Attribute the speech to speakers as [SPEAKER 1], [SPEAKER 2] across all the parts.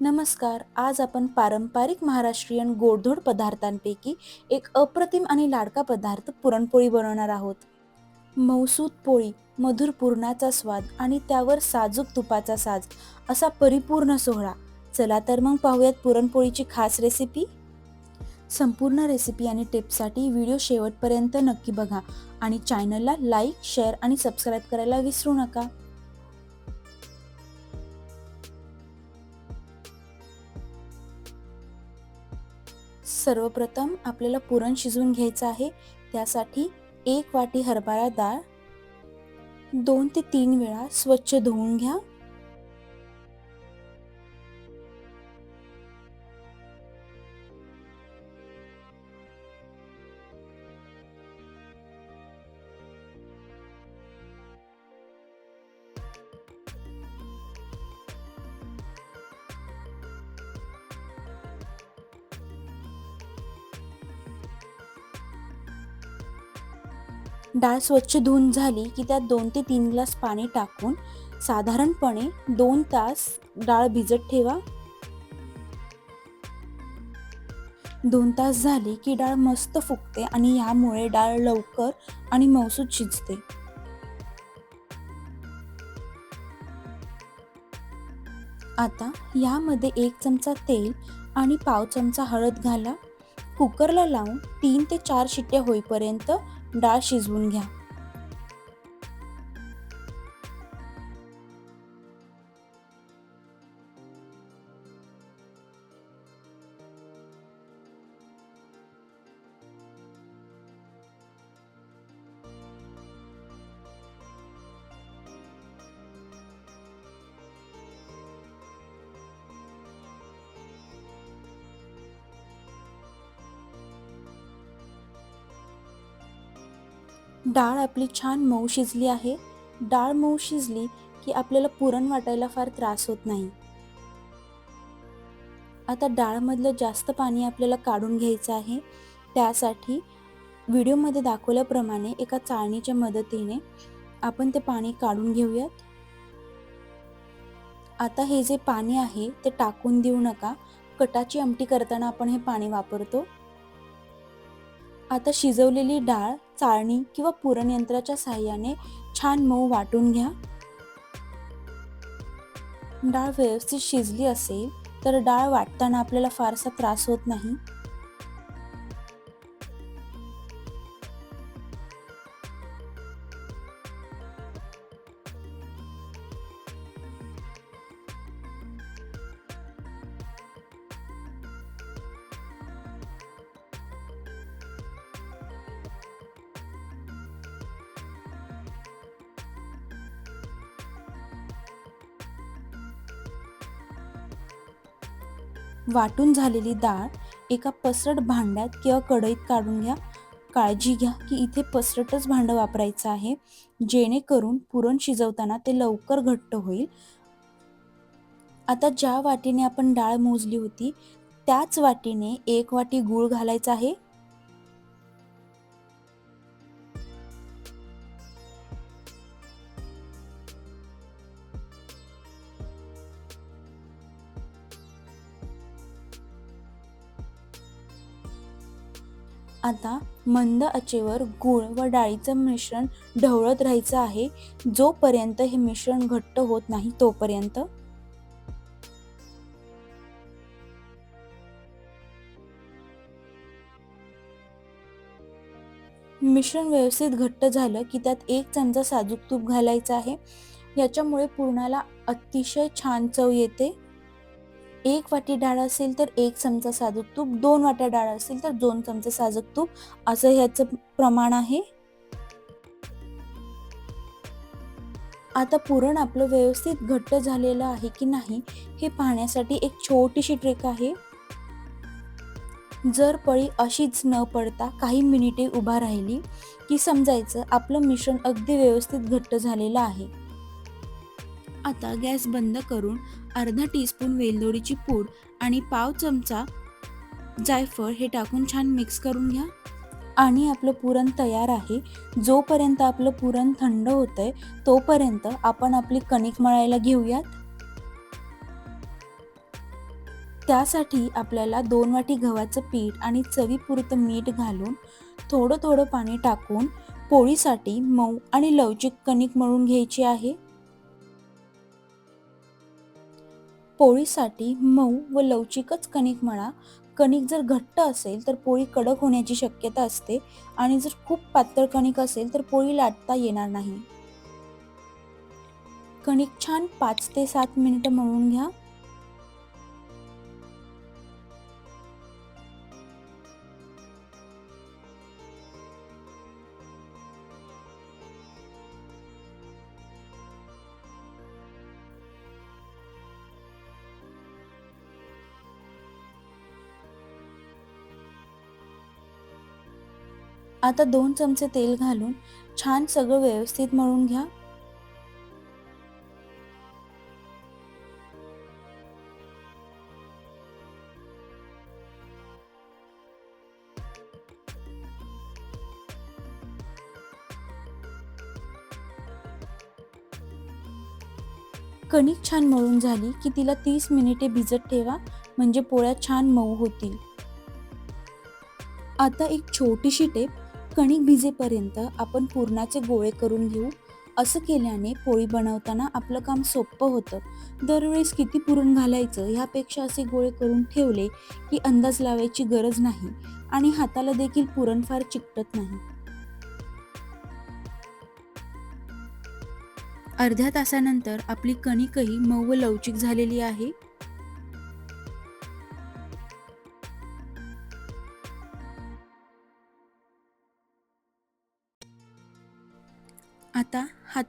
[SPEAKER 1] नमस्कार आज आपण पारंपरिक महाराष्ट्रीयन गोडधोड पदार्थांपैकी एक अप्रतिम आणि लाडका पदार्थ पुरणपोळी बनवणार आहोत. मौसूद पोळी मधुर पुरणाचा स्वाद आणि त्यावर साजूक तुपाचा साज असा परिपूर्ण सोहळा. चला तर मग पाहूयात पुरणपोळीची खास रेसिपी संपूर्ण रेसिपी आणि टिप्ससाठी व्हिडिओ शेवटपर्यंत नक्की बघा आणि चॅनलला लाईक शेअर आणि सबस्क्राईब करायला विसरू नका. सर्वप्रथम आपल्याला पुरण शिजवून घ्यायचं आहे. त्यासाठी एक वाटी हरभरा डाळ दोन ते तीन वेळा स्वच्छ धुवून घ्या. डाळ स्वच्छ धुवून झाली की त्यात दोन ते तीन ग्लास पाणी टाकून साधारणपणे दोन तास डाळ भिजत ठेवा. दोन तास झाले की डाळ मस्त फुगते आणि यामुळे डाळ लवकर आणि मौसूद शिजते. आता यामध्ये एक चमचा तेल आणि पाव चमचा हळद घाला. कुकरला लावून तीन ते चार शिट्ट्या होईपर्यंत डाळ शिजवून घ्या. डाळ आपली छान मऊ शिजली आहे. डाळ मऊ शिजली की आपल्याला पुरण वाटायला फार त्रास होत नाही. आता डाळमधलं जास्त पाणी आपल्याला काढून घ्यायचं आहे. त्यासाठी व्हिडिओमध्ये दाखवल्याप्रमाणे एका चाळणीच्या मदतीने आपण ते पाणी काढून घेऊयात. आता हे जे पाणी आहे ते टाकून देऊ नका. कटाची आमटी करताना आपण हे पाणी वापरतो. आता शिजवलेली डाळ चाळणी किंवा पुरण यंत्राच्या साह्याने छान मऊ वाटून घ्या. डाळ व्यवस्थित शिजली असेल तर डाळ वाटताना आपल्याला फारसा त्रास होत नाही. वाटून झालेली डाळ एका पसरट भांड्यात किंवा कढईत काढून घ्या. काळजी घ्या की इथे पसरटच भांडं वापरायचं आहे. जेणेकरून पुरण शिजवताना ते लवकर घट्ट होईल. आता ज्या वाटीने आपण डाळ मोजली होती त्याच वाटीने एक वाटी गूळ घालायचा आहे. आता मंद आचेवर गूळ व डाळीचं मिश्रण ढवळत राहायचं आहे. जोपर्यंत हे मिश्रण घट्ट होत नाही तोपर्यंत? मिश्रण व्यवस्थित घट्ट झालं की त्यात एक चमचा साजूक तूप घालायचं आहे. याच्यामुळे पूर्णाला अतिशय छान चव येते. एक वाटी डाळ असेल तर एक चमचा साजूक तूप दोन वाट्या डाळ असेल तर दोन चमचे साजूक तूप. असं ह्याचं प्रमाण आहे. आता पुरण आपलं व्यवस्थित घट्ट झालेलं आहे की नाही हे पाहण्यासाठी एक छोटीशी ट्रिक आहे. जर पळी अशीच न पडता काही मिनिटे उभा राहिली की समजायचं आपलं मिश्रण अगदी व्यवस्थित घट्ट झालेलं आहे. आता गॅस बंद करून अर्धा टीस्पून वेलदोडीची पूड आणि पाव चमचा जायफळ हे टाकून छान मिक्स करून घ्या. आणि आपलं पुरण तयार आहे. जोपर्यंत आपलं पुरण थंड होतंय तोपर्यंत आपण आपली कणिक मळायला घेऊयात. त्यासाठी आपल्याला दोन वाटी गव्हाचं पीठ आणि चवीपुरतं मीठ घालून थोडं थोडं पाणी टाकून पोळीसाठी मऊ आणि लवचिक कणिक मळून घ्यायची आहे. पोळीसाठी मऊ व लवचिकच कणिक म्हणा. कणिक जर घट्ट असेल तर पोळी कडक होण्याची शक्यता असते आणि जर खूप पातळ कणिक असेल तर पोळी लाटता येणार नाही. कणिक छान पाच ते सात मिनिटं मळून घ्या. आता दोन चमचे तेल घालून छान सगळं व्यवस्थित मळून घ्या. कणिक छान मळून झाली की तिला तीस मिनिटे भिजत ठेवा म्हणजे पोळ्या छान मऊ होतील. आता एक छोटीशी टेप कणिक भिजेपर्यंत आपण पुरणाचे गोळे करून घेऊ. असं केल्याने पोळी बनवताना आपलं काम सोपं होतं. दरवेळेस किती पुरण घालायचं ह्यापेक्षा असे गोळे करून ठेवले की अंदाज लावायची गरज नाही आणि हाताला देखील पुरण फार चिकटत नाही. अर्ध्या तासानंतर आपली कणिकही मऊ व लवचिक झालेली आहे.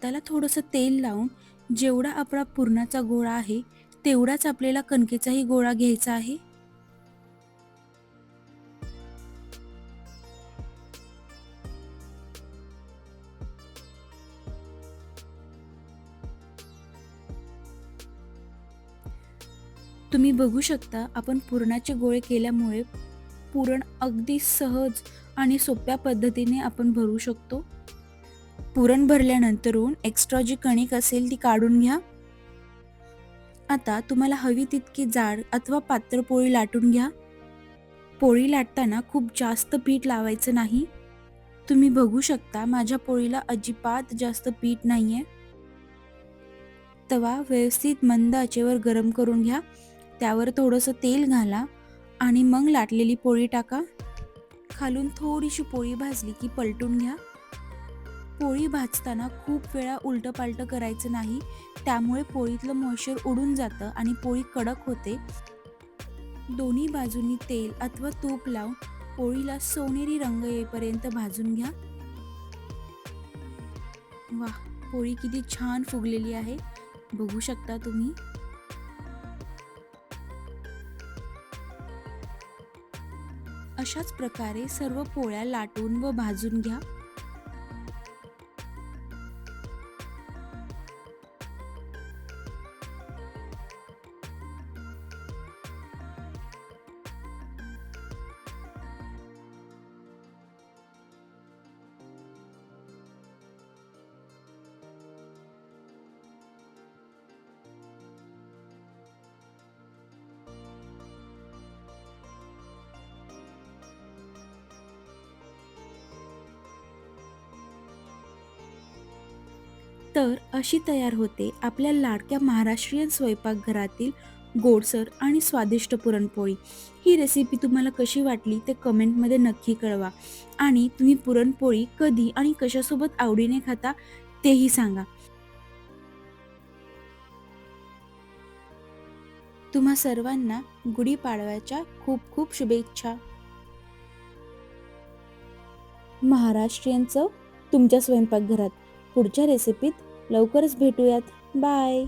[SPEAKER 1] आता थोडंसं तेल लावून जेवढा आपला पुरणाचा गोळा आहे तेवढाच आपल्याला कणकेचाही गोळा घ्यायचा आहे. तुम्ही बघू शकता आपण पुरणाचे गोळे केल्यामुळे पुरण अगदी सहज आणि सोप्या पद्धतीने आपण भरू शकतो. पुरण भरल्यानंतरून एक्स्ट्रा जी कणिक असेल ती काढून घ्या. आता तुम्हाला हवी तितकी जाड अथवा पात्र पोळी लाटून घ्या. पोळी लाटताना खूप जास्त पीठ लावायचं नाही. तुम्ही बघू शकता माझ्या पोळीला अजिबात जास्त पीठ नाही आहे तवा व्यवस्थित मंद आचेवर गरम करून घ्या. त्यावर थोडंसं तेल घाला आणि मग लाटलेली पोळी टाका. खालून थोडीशी पोळी भाजली की पलटून घ्या. पोळी भाजताना खूप वेळा उलटं पालटं करायचं नाही. त्यामुळे पोळीतलं मॉइश्चर उडून जातं आणि पोळी कडक होते. दोन्ही बाजूंनी तेल अथवा तूप लावून पोळीला सोनेरी रंग येईपर्यंत भाजून घ्या. वा पोळी किती छान फुगलेली आहे. बघू शकता तुम्ही. अशाच प्रकारे सर्व पोळ्या लाटून व भाजून घ्या. तर अशी तयार होते आपल्या लाडक्या महाराष्ट्रीयन स्वयंपाकघरातील गोडसर आणि स्वादिष्ट पुरणपोळी. ही रेसिपी तुम्हाला कशी वाटली ते कमेंटमध्ये नक्की कळवा. आणि तुम्ही पुरणपोळी कधी आणि कशासोबत आवडीने खाता तेही सांगा. तुम्हा सर्वांना गुढीपाडव्याच्या खूप खूप शुभेच्छा. महाराष्ट्रीयन चव तुमच्या स्वयंपाकघरात पुढच्या रेसिपीत लवकरच भेटूयात. बाय.